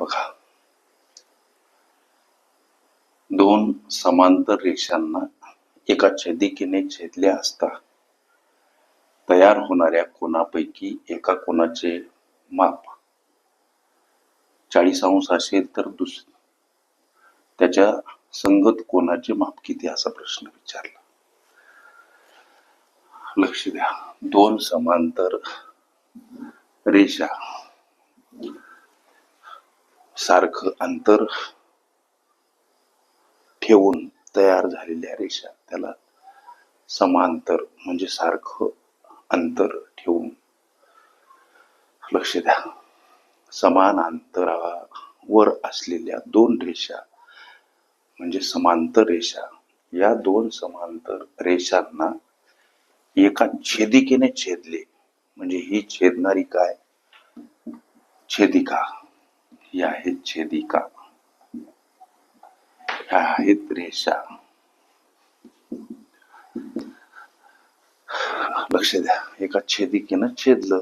बघा. दोन समांतर रेषांना एका छेदिकेने छेदल्या असता तयार होणाऱ्या कोणापैकी एका कोणाचे माप चाळीस अंश असेल तर दुस त्याच्या संगत कोणाचे माप किती असा प्रश्न विचारला. लक्ष द्या. दोन समांतर रेषा सारखं अंतर ठेवून तयार झालेल्या रेषा त्याला समांतर म्हणजे सारखं अंतर ठेवून. लक्ष द्या. समान अंतरावर असलेल्या दोन रेषा म्हणजे समांतर रेषा. या दोन समांतर रेषांना एका छेदिकेने छेदले. म्हणजे ही छेदणारी काय? छेदिका. ही आहेत छेदिका. ह्या आहेत रेषा. लक्ष द्या एका छेदिकेनं छेदलं.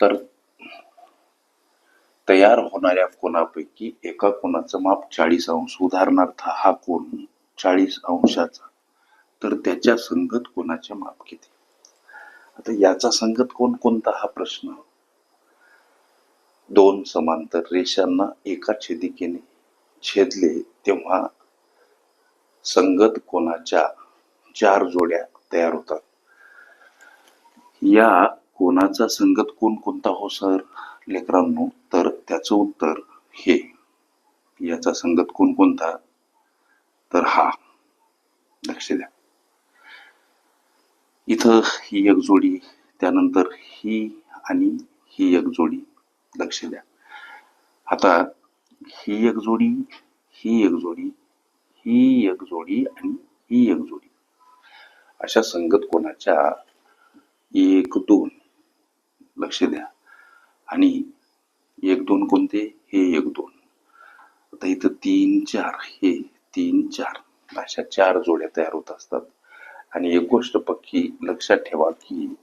तर तयार होणाऱ्या कोणापैकी एका कोणाचं माप चाळीस अंश उदाहरणार्थ हा कोण चाळीस अंशाचा. तर त्याच्या संगत कोणाचे माप किती? आता याचा संगत कोण कोणता हा प्रश्न? दोन समांतर रेषांना एका छेदिकेने छेदले तेव्हा संगत कोणाच्या चार जोड्या तयार होतात? या कोणाचा संगत कोण कोणता हो सर? लेकरांनो तर त्याचं उत्तर हे. याचा संगत कोण कोणता तर हा. लक्ष द्या. इथं ही एक जोडी त्यानंतर ही आणि ही एक जोडी. लक्ष द्या. आता ही एक जोडी ही एक जोडी ही एक जोडी आणि ही एक जोडी. अशा संगत कोणाच्या एक दोन लक्ष द्या. आणि एक दोन कोणते? हे एक दोन. आता इथं तीन चार हे तीन चार. अशा चार जोड्या तयार होत असतात. आणि एक गोष्ट पक्की लक्षात ठेवा की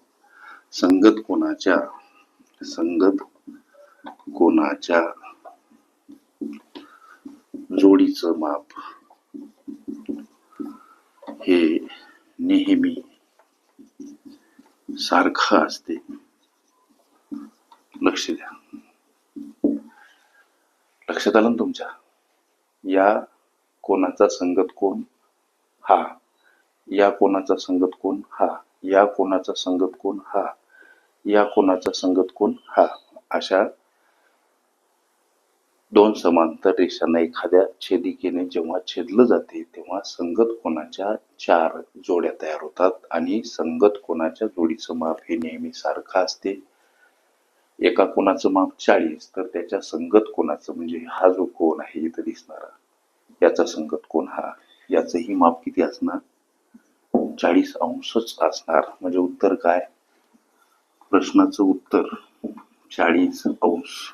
संगत कोणाच्या संगत कोणाच्या जोडीचं माप हे नेहमी सारखं असते. लक्ष द्या. लक्षात आलं ना तुमच्या? या कोणाचा संगत कोण? हा. या कोणाचा संगत कोण? हा. या कोणाचा संगत कोण? हा. या कोणाचा संगत कोण? हा. अशा दोन समांतर रेषांना एखाद्या छेदिकेने जेव्हा छेदलं जाते तेव्हा संगत कोणाच्या चार जोड्या तयार होतात आणि संगत कोणाच्या जोडीचं माप हे नेहमी सारखं असते. एका कोणाचं माप चाळीस तर त्याच्या संगत कोणाचं म्हणजे हा जो कोण आहे इथं दिसणारा याचा संगत कोण हा याचंही माप किती असणार? चाळीस अंशच असणार. म्हणजे उत्तर काय? प्रश्नाचं उत्तर चाळीस अंश.